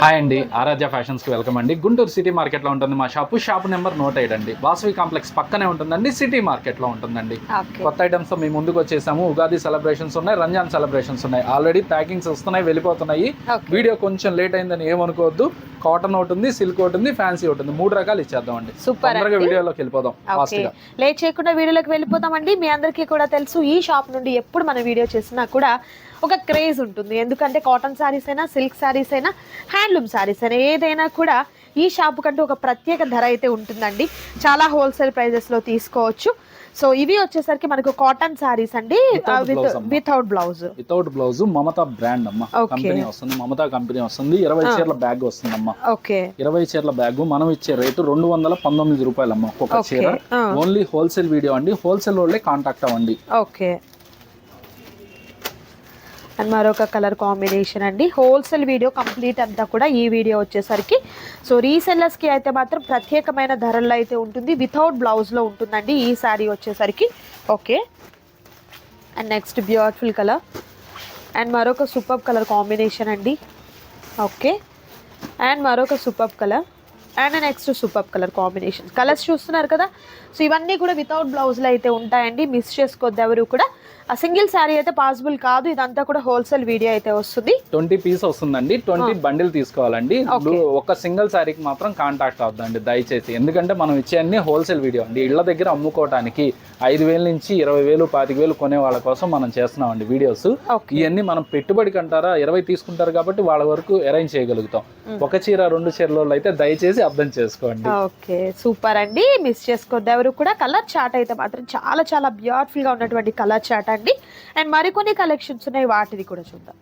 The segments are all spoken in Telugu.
హాయ్ అండి ఆరాధ్య ఫ్యాషన్స్కి వెల్కమ్ అండి. గుంటూరు సిటీ మార్కెట్లో ఉంటుంది మా షాపు. షాప్ నెంబర్ నోట్ అండి. వాసవి కాంప్లెక్స్ పక్కనే ఉంటుందండి సిటీ మార్కెట్లో ఉంటుందండి కొత్త ఐటమ్స్తో మీ ముందుకు వచ్చేసాము. ఉగాది సెలబ్రేషన్స్ ఉన్నాయి రంజాన్ సెలబ్రేషన్స్ ఉన్నాయి. ఆల్రెడీ ప్యాకింగ్స్ వస్తున్నాయి వెళ్ళిపోతున్నాయి. వీడియో కొంచెం లేట్ అయిందని ఏమనుకోవద్దు. కాటన్ ఒకటి ఉంది సిల్క్ ఒకటి ఉంది ఫ్యాన్సీ ఒకటి ఉంది. మూడు రకాలు ఇచ్చేద్దాం అండి. సూపర్ వీడియోలోకి వెళ్ళిపోదాం లేట్ చేయకుండా వీడియోలోకి వెళ్ళిపోతామండి మీ అందరికీ కూడా తెలుసు ఈ షాప్ నుండి ఎప్పుడు మన వీడియో చేసినా కూడా ఒక క్రేజ్ ఉంటుంది. ఎందుకంటే కాటన్ శారీస్ అయినా సిల్క్ శారీస్ అయినా హ్యాండ్లూమ్ శారీస్ అయినా ఏదైనా కూడా ఈ షాప్ కంటూ ఒక ప్రత్యేక ధర అయితే ఉంటుందండి. చాలా హోల్సేల్ ప్రైజెస్లో తీసుకోవచ్చు. సో ఇవి వచ్చేసరికి మనకు కాటన్ శారీస్ అండి. Without blouse without blouse Mamata brand అమ్మ. కంపెనీ వస్తుంది మమతా కంపెనీ వస్తుంది. ఇరవై చీరల బ్యాగ్ వస్తుంది అమ్మ ఓకే ఇరవై చీరల బ్యాగ్ మనం ఇచ్చే రేటు రెండు వందల పంతొమ్మిది రూపాయలు అమ్మ ఒక్కొక్క. చీర. ఓన్లీ హోల్సేల్ వీడియో అండి. హోల్సేల్ వాళ్ళే కాంటాక్ట్ అవ్వండి. ఓకే అండ్ మరొక కలర్ కాంబినేషన్ అండి. హోల్సేల్ వీడియో కంప్లీట్ అంతా కూడా ఈ వీడియో వచ్చేసరికి. సో రీసెల్లర్స్కి అయితే మాత్రం ప్రత్యేకమైన ధరల్లో అయితే ఉంటుంది. వితౌట్ బ్లౌజ్లో ఉంటుందండి ఈ శారీ వచ్చేసరికి. Okay. And next beautiful colour. And మరొక సూపర్ కలర్ కాంబినేషన్ అండి. ఓకే. అండ్ మరొక super colour. And next super colour combination colours చూస్తున్నారు కదా? సో ఇవన్నీ కూడా వితౌట్ బ్లౌజ్లో అయితే ఉంటాయండి. మిస్ చేసుకోవద్దు ఎవరు కూడా. ఆ సింగిల్ శారీ అయితే పాసిబుల్ కాదు. ఇదంతా కూడా హోల్సేల్ వీడియో అయితే వస్తుంది. ట్వంటీ పీస్ వస్తుందండి. ట్వంటీ బండిల్ తీసుకోవాలండి. ఒక సింగిల్ శారీకి మాత్రం కాంటాక్ట్ అవుతుందండి దయచేసి. ఎందుకంటే మనం ఇచ్చే అన్ని హోల్సేల్ వీడియో అండి. ఇళ్ళ దగ్గర అమ్ముకోవడానికి ఐదు వేల నుంచి ఇరవై వేలు పాతిక వేలు కొనే వాళ్ళ కోసం మనం చేస్తున్నామండి వీడియోస్ ఇవన్నీ మనం పెట్టుబడికి అంటారా ఇరవై తీసుకుంటారు కాబట్టి వాళ్ళ వరకు అరేంజ్ చేయగలుగుతాం. ఒక చీర రెండు చీరలో అయితే దయచేసి అర్థం చేసుకోండి. ఓకే సూపర్ అండి. మిస్ చేసుకోవద్దు ఎవరు కూడా. కలర్ చాట్ అయితే మాత్రం చాలా చాలా బ్యూటిఫుల్గా ఉన్నటువంటి కలర్ చాట్ అండి. అండ్ మరికొన్ని కలెక్షన్స్ ఉన్నాయి వాటిది కూడా చూద్దాం.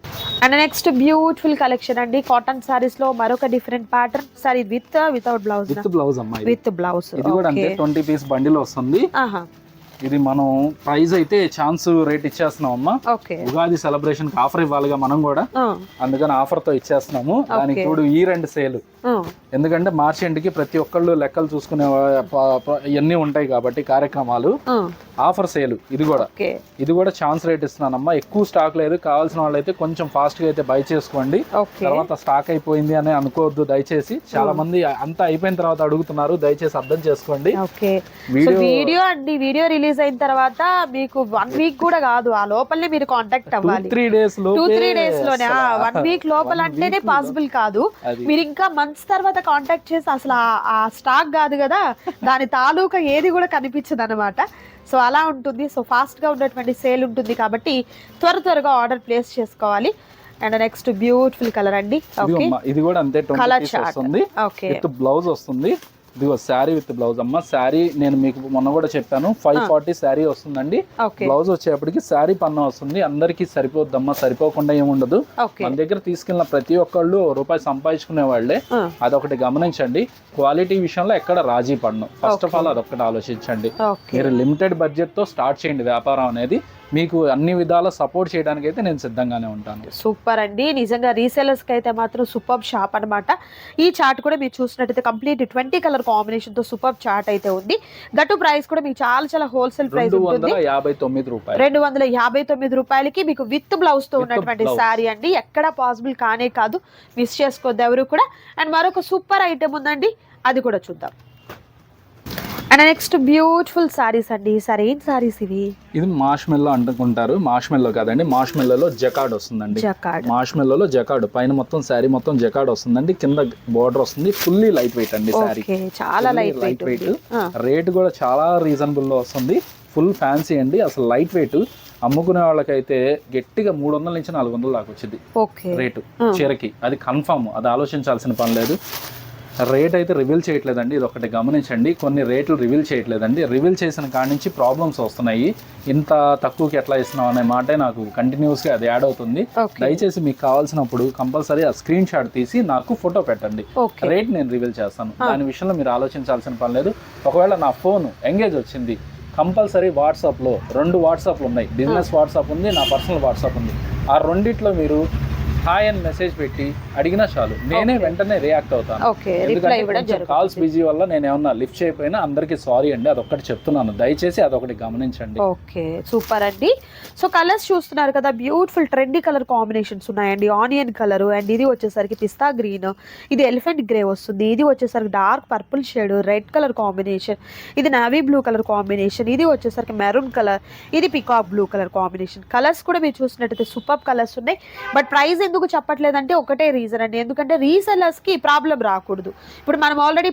అండ్ నెక్స్ట్ బ్యూటిఫుల్ కలెక్షన్ అండి. కాటన్ సారీస్లో మరొక different pattern sari with without blouse with blouse అమ్మా. విత్ బ్లౌజ్ ఇది కూడా అంతే ట్వంటీ పీస్ బండిల్ వస్తుంది. ఆహా. ఇది మనం ప్రైస్ అయితే ఛాన్స్ రేట్ ఇచ్చేస్తున్నాం అమ్మా. ఓకే. ఉగాది సెలబ్రేషన్కి ఆఫర్ ఇవ్వాలిగా మనం కూడా. అందుకని ఆఫర్తో ఇచ్చేస్తున్నాము. దానికి తోడు ఈ రెండు సేల్ ఎందుకంటే మార్చి ఎండ్కి ప్రతి ఒక్కళ్ళు లెక్కలు చూసుకునే ఇవన్నీ ఉంటాయి కాబట్టి కార్యక్రమాలు. Offer sale. ఇది కూడా. ఇది కూడా ఛాన్స్ రేట్ ఇస్తున్నానమ్మా. ఎక్కువ స్టాక్ లేదు. కావాల్సిన వాళ్ళైతే కొంచెం ఫాస్ట్గా అయితే బై చేసుకోండి. తర్వాత స్టాక్ అయిపోయింది అని అనుకోవద్దు దయచేసి. చాలా మంది అంతా అయిపోయిన తర్వాత అడుగుతున్నారు. దయచేసి అర్థం చేసుకోండి. వీడియో అండి. వీడియో రిలీజ్ అయిన తర్వాత మీకు వన్ వీక్ కూడా కాదు. ఆ లోపలనే మీరు కాంటాక్ట్ అవ్వాలి. త్రీ డేస్లో త్రీ డేస్లోనే వన్ వీక్ లోపల అంటేనే పాసిబుల్ కాదు. మీరు ఇంకా మంత్స్ తర్వాత కాంటాక్ట్ చేసి అసలు ఆ- స్టాక్ కాదు కదా దాని తాలూకా ఏది కూడా కనిపించదు అనమాట సో అలా ఉంటుంది. సో ఫాస్ట్గా ఉన్నటువంటి సేల్ ఉంటుంది కాబట్టి త్వర త్వరగా ఆర్డర్ ప్లేస్ చేసుకోవాలి. అండ్ నెక్స్ట్ బ్యూటిఫుల్ కలర్ అండి. ఇది కూడా అంతే కలర్ చార్ట్ బ్లౌజ్ వస్తుంది. ఇదిగో శారీ విత్ బ్లౌజ్. అమ్మ శారీ నేను మీకు మొన్న కూడా చెప్పాను. ఫైవ్ ఫార్టీ శారీ వస్తుందండి. బ్లౌజ్ వచ్చేప్పటికి శారీ పన్ను వస్తుంది. అందరికీ సరిపోద్దమ్మా సరిపోకుండా ఏముండదు మన దగ్గర తీసుకెళ్ళిన ప్రతి ఒక్కళ్ళు రూపాయి సంపాదించుకునే వాళ్ళే. అదొకటి గమనించండి. క్వాలిటీ విషయంలో ఎక్కడ రాజీ పడను ఫస్ట్ ఆఫ్ ఆల్ అదొకటి ఆలోచించండి. మీరు లిమిటెడ్ బడ్జెట్తో స్టార్ట్ చేయండి వ్యాపారం అనేది. మీకు అన్ని విధాల సపోర్ట్ చేయడానికి అయితే నేను సిద్ధంగానే ఉంటాను. సూపర్ అండి. నిజంగా రీసేలర్స్కి అయితే మాత్రం సూపర్ షాప్ అన్నమాట. ఈ చార్ట్ కూడా మీరు చూసినట్టయితే కంప్లీట్ ట్వంటీ కలర్ కాంబినేషన్తో సూపర్ చార్ట్ అయితే ఉంది. గట్టు ప్రైస్ కూడా మీకు చాలా చాలా హోల్సేల్ ప్రైస్ ఉంటుంది. యాభై తొమ్మిది రూపాయలు. రెండు వందల యాభై తొమ్మిది రూపాయలకి మీకు విత్ బ్లౌజ్తో With ఉన్నటువంటి. శారీ అండి. ఎక్కడ పాసిబుల్ కానే కాదు. మిస్ చేసుకోవద్దు ఎవరు కూడా. అండ్ మరొక సూపర్ ఐటెం ఉందండి. అది కూడా చూద్దాం. అండ్ నెక్స్ట్ బ్యూటిఫుల్ సారీస్ అండి. సారీ ఏం సారీస్ ఇవి? ఇది మాష్ మెల్లో అంటుకుంటారు. మాష్ మెల్లో కాదండి. మాష్ మెల్లలో జకాడ్ వస్తుందండి. మాష్ మెల్లలో జకాడ్ పైన మొత్తం శారీ మొత్తం జకాడ్ వస్తుందండి. కింద బోర్డర్ వస్తుంది. ఫుల్లీ లైట్ వెయిట్ అండి శారీ ఓకే చాలా లైట్ వెయిట్ వెయిట్ రేట్ కూడా చాలా రీజనబుల్లో వస్తుంది. ఫుల్ ఫ్యాన్సీ అండి. అసలు లైట్ వెయిట్ అమ్ముకునే వాళ్ళకైతే గట్టిగా మూడు వందల నుంచి నాలుగు వందలు దాకా వచ్చింది ఓకే రేటు. చీరకి. అది కన్ఫామ్ అది ఆలోచించాల్సిన పని లేదు. రేట్ అయితే రివీల్ చేయట్లేదండి ఇది ఒకటి గమనించండి. కొన్ని రేట్లు రివీల్ చేయట్లేదండి. రివీల్ చేసిన కాడి నుంచి ప్రాబ్లమ్స్ వస్తున్నాయి. ఇంత తక్కువకి ఎట్లా ఇస్తున్నాం అనే మాటే నాకు కంటిన్యూస్గా అది యాడ్ అవుతుంది. దయచేసి మీకు కావాల్సినప్పుడు కంపల్సరీ ఆ స్క్రీన్ షాట్ తీసి నాకు ఫోటో పెట్టండి. రేట్ నేను రివీల్ చేస్తాను. దాని విషయంలో మీరు ఆలోచించాల్సిన పని లేదు. ఒకవేళ నా ఫోన్ ఎంగేజ్ వచ్చింది కంపల్సరీ వాట్సాప్లో రెండు వాట్సాప్లు ఉన్నాయి. బిజినెస్ వాట్సాప్ ఉంది నా పర్సనల్ వాట్సాప్ ఉంది. ఆ రెండిట్లో మీరు హాయ్ అని మెసేజ్ పెట్టి అడిగినా చాలు. నేనే వెంటనే రియాక్ట్ అవుతాను. కాల్స్ బిజీ వల్ల నేను ఏమన్నా లిఫ్ట్ చేయకపోయినా అందరికీ సారీ అండి అదొక్కటి చెప్తున్నాను. దయచేసి అదొకటి గమనించండి. ఓకే సూపర్ అండి. సో కలర్స్ చూస్తున్నారు కదా బ్యూటిఫుల్ ట్రెండీ కలర్ కాంబినేషన్స్ ఉన్నాయండి. ఆనియన్ కలర్ అండ్ ఇది వచ్చేసరికి పిస్తా గ్రీన్ ఇది ఎలిఫెంట్ గ్రే వస్తుంది. ఇది వచ్చేసరికి dark purple shade red colour combination ఇది నావీ బ్లూ కలర్ కాంబినేషన్ ఇది వచ్చేసరికి మెరూన్ కలర్ ఇది peacock blue colour combination colours కూడా మీరు చూసినట్టయితే సూపర్ కలర్స్ ఉన్నాయి. బట్ ప్రైస్ ఎందుకు చెప్పట్లేదంటే ఒకటే రీజన్ అండి. ఎందుకంటే రీసెల్లర్స్కి ప్రాబ్లం రాకూడదు. ఇప్పుడు మనం ఆల్రెడీ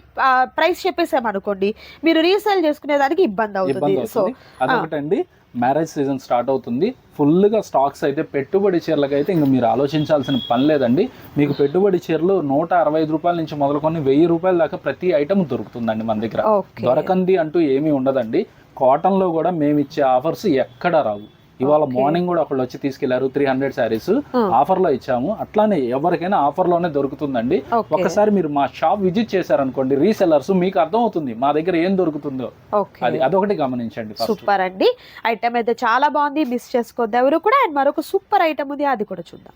ప్రైస్ చెప్పేసాం అనుకోండి మీరు రీసేల్ చేసుకునే దానికి ఇబ్బంది అవుతుంది. సో అదొకటండి మ్యారేజ్ సీజన్ స్టార్ట్ అవుతుంది. ఫుల్గా స్టాక్స్ అయితే పెట్టుబడి చీరలకు అయితే ఇంకా మీరు ఆలోచించాల్సిన పని లేదండి. మీకు పెట్టుబడి చీరలు నూట అరవై ఐదు రూపాయల నుంచి మొదలుకొని వెయ్యి రూపాయల దాకా ప్రతి ఐటమ్ దొరుకుతుందండి మన దగ్గర. దొరకంది అంటూ ఏమీ ఉండదండి. కాటన్లో కూడా మేము ఇచ్చే ఆఫర్స్ ఎక్కడ రావు. ఇవాళ. మార్నింగ్ కూడా ఒకళ్ళు వచ్చి తీసుకెళ్ళారు త్రీ హండ్రెడ్ శారీస్ Hmm. ఆఫర్లో ఇచ్చాము. అట్లానే ఎవరికైనా ఆఫర్లోనే దొరుకుతుందండి. ఓకే. ఒకసారి మీరు మా షాప్ విజిట్ చేశారనుకోండి రీసెల్లర్స్ మీకు అర్థమవుతుంది మా దగ్గర ఏం దొరుకుతుందో. అది అదొకటి గమనించండి సూపర్ అండి. ఐటమ్ అయితే చాలా బాగుంది. మిస్ చేసుకోవద్దు ఎవరు కూడా. అండ్ మరొక సూపర్ ఐటమ్ ఉంది. అది కూడా చూద్దాం.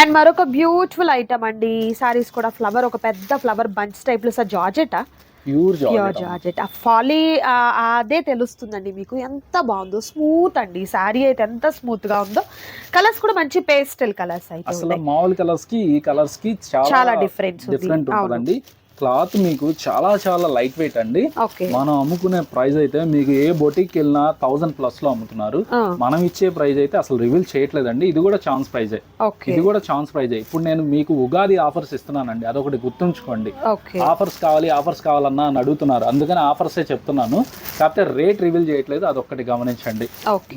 అండ్ మరొక బ్యూటిఫుల్ ఐటమ్ అండి. సారీస్ కూడా ఫ్లవర్ ఒక పెద్ద ఫ్లవర్ బంచ్ టైప్లో సార్ జార్జెటా. Pure pure georgette. ఆ ఫాలీ అదే తెలుస్తుందండి మీకు. ఎంత బాగుందో స్మూత్ అండి. సారీ అయితే ఎంత స్మూత్గా ఉందో. కలర్స్ కూడా మంచి పేస్టల్ కలర్స్ అయితే అసలు మామూలు కలర్స్కి ఈ కలర్స్కి చాలా చాలా డిఫరెన్స్ డిఫరెంట్ ఉంటుందండి. క్లాత్ మీకు చాలా చాలా లైట్ వెయిట్ అండి. మనం అమ్ముకునే ప్రైస్ అయితే మీకు ఏ బొటిక్ వెళ్ళినా థౌసండ్ ప్లస్లో అమ్ముతున్నారు. మనం ఇచ్చే ప్రైస్ అయితే అసలు రివీల్ చేయట్లేదండి. ఇది కూడా ఛాన్స్ ప్రైజే. ఇది కూడా ఛాన్స్ ప్రైజే. ఇప్పుడు నేను మీకు ఉగాది ఆఫర్స్ ఇస్తున్నానండి. అదొకటి గుర్తుంచుకోండి. ఆఫర్స్ కావాలి ఆఫర్స్ కావాలన్నా అని అడుగుతున్నారు. అందుకని ఆఫర్సే చెప్తున్నాను. కాకపోతే రేట్ రివీల్ చేయట్లేదు. అదొకటి గమనించండి.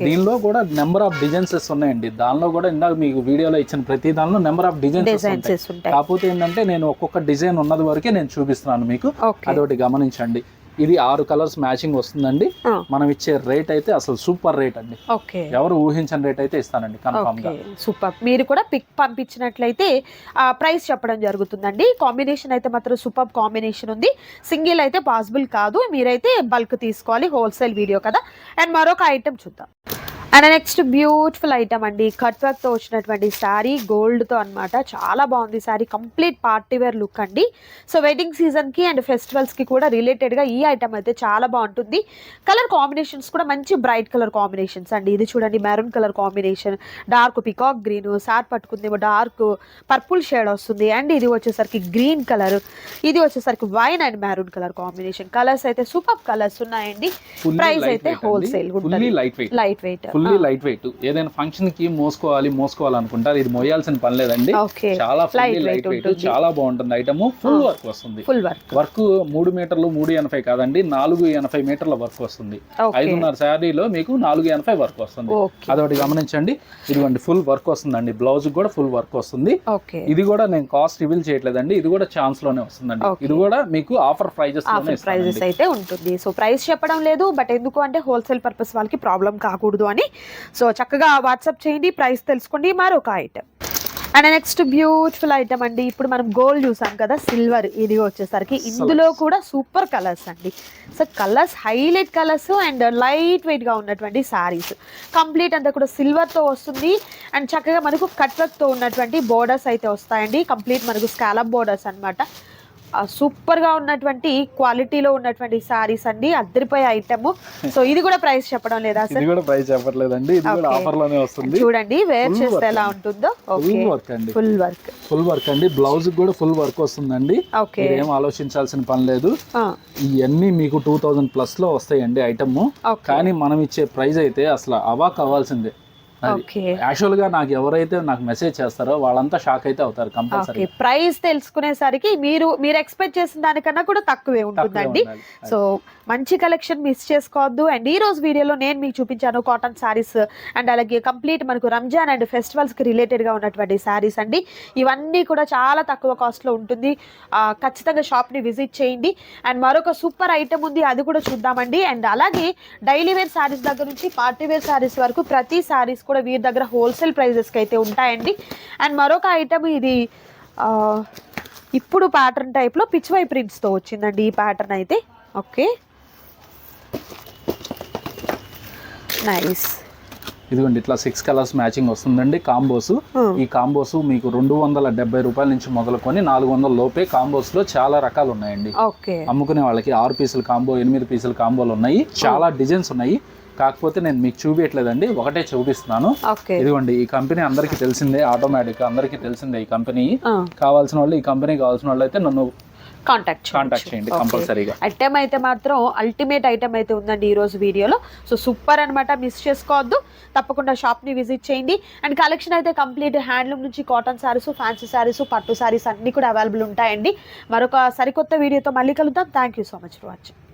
దీనిలో కూడా నెంబర్ ఆఫ్ డిజైన్సెస్ ఉన్నాయండి. దానిలో కూడా ఇందాక మీకు వీడియోలో ఇచ్చిన ప్రతి దానిలో నెంబర్ ఆఫ్ డిజైన్స్ డిజైన్స్ ఉంటాయి. కాకపోతే ఏంటంటే నేను ఒక్కొక్క డిజైన్ ఉన్నది వరకే నేను చూపిస్తున్నాను మీకు. అదొకటి గమనించండి. ఇది ఆరు కలర్స్ మ్యాచింగ్ వస్తుందండి. మనం ఇచ్చే రేట్ అయితే అసలు సూపర్ రేట్ అండి. ఓకే. ఎవరు ఊహించని రేట్ అయితే ఇస్తానండి కన్ఫామ్గా. సూపర్. మీరు కూడా పిక్ పంపించినట్లయితే ప్రైస్ చెప్పడం జరుగుతుందండి. కాంబినేషన్ అయితే మాత్రం సూపర్ కాంబినేషన్ ఉంది. సింగిల్ అయితే పాసిబుల్ కాదు. మీరైతే బల్క్ తీసుకోవాలి. హోల్సేల్ వీడియో కదా. అండ్ మరొక ఐటెం చూద్దాం. అండ్ నెక్స్ట్ బ్యూటిఫుల్ ఐటమ్ అండి కట్ వర్క్తో వచ్చినటువంటి శారీ గోల్డ్తో అన్నమాట. చాలా బాగుంది sari complete party wear look అండి. సో వెడ్డింగ్ సీజన్కి అండ్ ఫెస్టివల్స్కి కూడా రిలేటెడ్గా ఈ ఐటమ్ అయితే చాలా బాగుంటుంది. కలర్ కాంబినేషన్స్ కూడా మంచి బ్రైట్ కలర్ కాంబినేషన్స్ అండి. ఇది చూడండి maroon colour combination dark peacock green sir పట్టుకుందేమో dark purple shade వస్తుంది. అండ్ ఇది వచ్చేసరికి గ్రీన్ కలర్ ఇది వచ్చేసరికి wine and maroon colour combination colours అయితే సూపర్ కలర్స్ ఉన్నాయండి. ప్రైస్ అయితే హోల్సేల్ ఉంటుంది. Light weight fully light weight. ఏదైనా ఫంక్షన్కి మోసుకోవాలి మోసుకోవాలి అనుకుంటారు ఇది మోయాల్సిన పని లేదండి. చాలా ఫుల్లీ లైట్ వెయిట్. చాలా బాగుంటుంది ఐటమ్. ఫుల్ వర్క్ వస్తుంది. Full work. వర్క్ మూడు మీటర్లు మూడు ఎనభై కాదండి నాలుగు ఎనభై మీటర్ల వర్క్ వస్తుంది. ఐదున్నర శారీలో మీకు నాలుగు ఎనభై వర్క్ వస్తుంది. అదొకటి గమనించండి. ఇదిగోండి ఫుల్ వర్క్ వస్తుందండి. బ్లౌజ్ కూడా ఫుల్ వర్క్ వస్తుంది. ఇది కూడా నేను కాస్ట్ రివీల్ చేయట్లేదండి. ఇది కూడా ఛాన్స్లోనే వస్తుందండి. ఇది కూడా మీకు ఆఫర్ ప్రైజెస్ ఆఫర్ ప్రైజెస్. అయితే ఉంటుంది. సో ప్రైస్ చెప్పడం లేదు బట్ ఎందుకు అంటే హోల్సేల్ పర్పస్ వాళ్ళకి ప్రాబ్లం కాకూడదు అని సో చక్కగా వాట్సాప్ చేయండి ప్రైస్ తెలుసుకోండి మరొక item and next beautiful item అండి. ఇప్పుడు మనం గోల్డ్ చూసాం కదా సిల్వర్ ఇది వచ్చేసరికి ఇందులో కూడా సూపర్ కలర్స్ అండి. So colours highlight colours and light వెయిట్గా ఉన్నటువంటి సారీస్ కంప్లీట్ అంతా కూడా సిల్వర్తో వస్తుంది. అండ్ చక్కగా మనకు కట్ వర్క్తో ఉన్నటువంటి బోర్డర్స్ అయితే వస్తాయండి. కంప్లీట్ మనకు స్కాలప్ బోర్డర్స్ అన్నమాట. సూపర్గా ఉన్నటువంటి క్వాలిటీలో ఉన్నటువంటి సారీస్ అండి. అద్దరిపోయే ఐటమ్ సో ఇది కూడా ప్రైస్ చెప్పడం లేదా ఇది సార్ కూడా ప్రైస్ చెప్పట్లేదండి. ఇది కూడా. ఆఫర్లోనే వస్తుంది. చూడండి వేర్ చేస్తే ఎలా. ఉంటుందో. ఫుల్ వర్క్ అండి. ఫుల్ వర్క్ ఫుల్ వర్క్ అండి. బ్లౌజ్ కూడా ఫుల్ వర్క్ వస్తుందండి. ఓకే మీరేం ఆలోచించాల్సిన పని లేదు. ఇవన్నీ మీకు టూ థౌజండ్ ప్లస్లో వస్తాయండి ఐటమ్ కానీ మనం ఇచ్చే ప్రైస్ అయితే అసలు అవాక్ అవ్వాల్సిందే యాక్చువల్గా నాకు ఎవరైతే నాకు మెసేజ్ చేస్తారో వాళ్ళంతా షాక్ అయితే అవుతారు ఓకే. కంపల్సరీ ప్రైస్ తెలుసుకునేసరికి మీరు మీరు ఎక్స్పెక్ట్ చేసిన దానికన్నా కూడా తక్కువే ఉంటుందండి. సో మంచి కలెక్షన్ మిస్ చేసుకోవద్దు. అండ్ ఈ రోజు వీడియోలో నేను మీకు చూపించాను కాటన్ శారీస్ అండ్ అలాగే కంప్లీట్ మనకు రంజాన్ అండ్ ఫెస్టివల్స్కి రిలేటెడ్గా ఉన్నటువంటి శారీస్ అండి. ఇవన్నీ కూడా చాలా తక్కువ కాస్ట్లో ఉంటుంది. ఆ, ఖచ్చితంగా షాప్ని విజిట్ చేయండి. అండ్ మరొక సూపర్ ఐటమ్ ఉంది అది కూడా చూద్దామండి. అండ్ అలాగే డైలీ వేర్ శారీస్ దగ్గర నుంచి పార్టీ వేర్ శారీస్ వరకు ప్రతి శారీస్ కూడా వీరి దగ్గర హోల్సేల్ ప్రైజెస్కి అయితే ఉంటాయండి. అండ్ మరొక ఐటమ్ ఇది ఇప్పుడు ప్యాటర్న్ టైప్లో పిచ్వై ప్రింట్స్తో వచ్చిందండి ఈ ప్యాటర్న్ అయితే. ఓకే. నైస్ ఇదిగోండి ఇట్లా సిక్స్ కలర్స్ మ్యాచింగ్ వస్తుందండి కాంబోస్. ఈ కాంబోస్ మీకు రెండు వందల డెబ్బై రూపాయల నుంచి మొదలుకొని నాలుగు వందల లోపే కాంబోస్లో చాలా రకాలు ఉన్నాయండి. ఓకే. అమ్ముకునే వాళ్ళకి ఆరు పీసుల కాంబో ఎనిమిది పీసుల కాంబోలు ఉన్నాయి. చాలా డిజైన్స్ ఉన్నాయి. కాకపోతే నేను మీకు చూపించట్లేదండి ఒకటే చూపిస్తున్నాను. ఓకే. ఇదిగోండి ఈ కంపెనీ అందరికీ తెలిసిందే ఆటోమేటిక్ అందరికీ తెలిసిందే ఈ కంపెనీ. కావాల్సిన వాళ్ళు ఈ కంపెనీ కావాల్సిన వాళ్ళు అయితే నన్ను కాంటాక్ట్ కాంటాక్ట్ చేయండి కంపల్సరీగా. ఐటమ్ అయితే మాత్రం అల్టిమేట్ ఐటమ్ అయితే ఉందండి ఈ రోజు వీడియోలో. సో సూపర్ అన్నమాట మిస్ చేసుకోవద్దు. తప్పకుండా షాప్ని విజిట్ చేయండి. అండ్ కలెక్షన్ అయితే కంప్లీట్ హ్యాండ్లూమ్ నుంచి కాటన్ శారీస్ ఫ్యాన్సీ శారీస్ పట్టు శారీస్ అన్నీ కూడా అవైలబుల్ ఉంటాయండి. మరొక సరికొత్త వీడియోతో మళ్ళీ కలుద్దాం. Thank you so much for watching